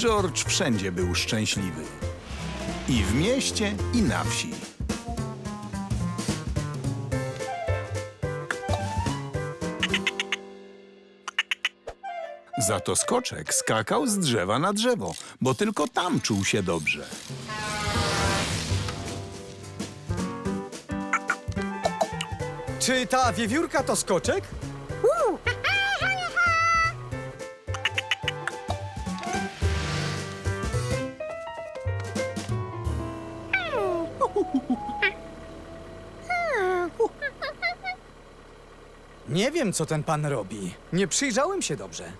George wszędzie był szczęśliwy. I w mieście, i na wsi. Za to skoczek skakał z drzewa na drzewo, bo tylko tam czuł się dobrze. Czy ta wiewiórka to skoczek? Nie wiem, co ten pan robi. Nie przyjrzałem się dobrze.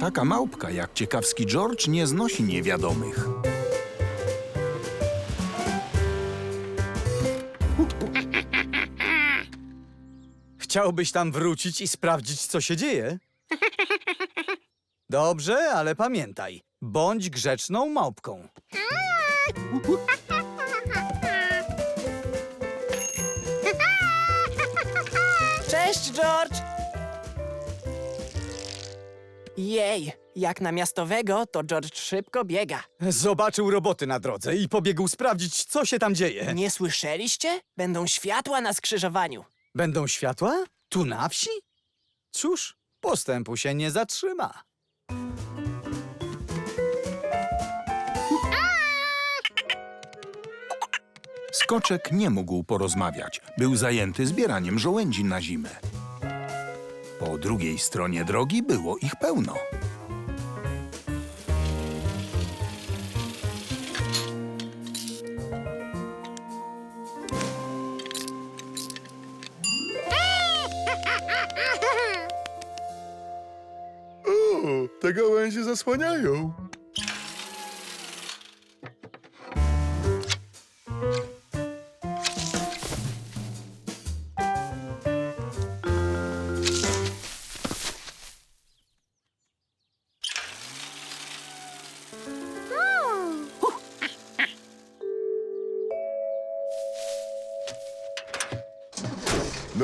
Taka małpka jak ciekawski George nie znosi niewiadomych. Chciałbyś tam wrócić i sprawdzić, co się dzieje? Dobrze, ale pamiętaj, bądź grzeczną małpką. Cześć, George! Jej, jak na miastowego, to George szybko biega. Zobaczył roboty na drodze i pobiegł sprawdzić, co się tam dzieje. Nie słyszeliście? Będą światła na skrzyżowaniu. Będą światła? Tu na wsi? Cóż, postępu się nie zatrzyma. Skoczek nie mógł porozmawiać. Był zajęty zbieraniem żołędzi na zimę. Po drugiej stronie drogi było ich pełno. O, te gałęzie zasłaniają.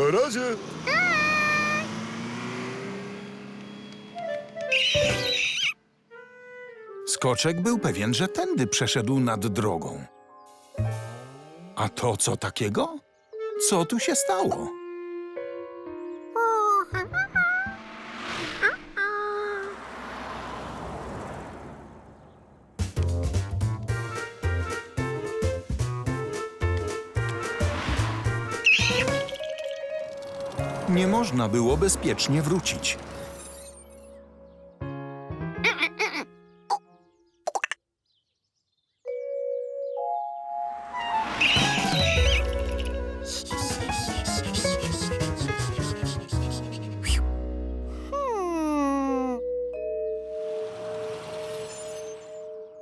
Na razie. Skoczek był pewien, że tędy przeszedł nad drogą. A to co takiego? Co tu się stało? Nie można było bezpiecznie wrócić.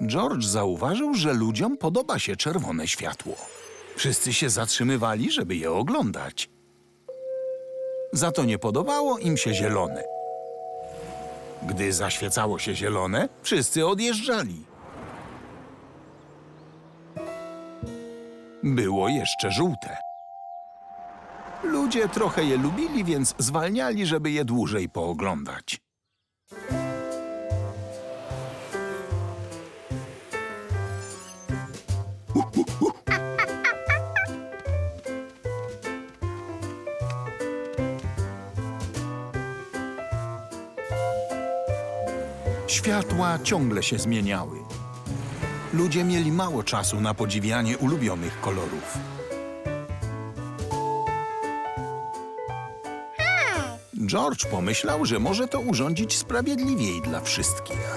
George zauważył, że ludziom podoba się czerwone światło. Wszyscy się zatrzymywali, żeby je oglądać. Za to nie podobało im się zielone. Gdy zaświecało się zielone, wszyscy odjeżdżali. Było jeszcze żółte. Ludzie trochę je lubili, więc zwalniali, żeby je dłużej pooglądać. Światła ciągle się zmieniały. Ludzie mieli mało czasu na podziwianie ulubionych kolorów. George pomyślał, że może to urządzić sprawiedliwiej dla wszystkich.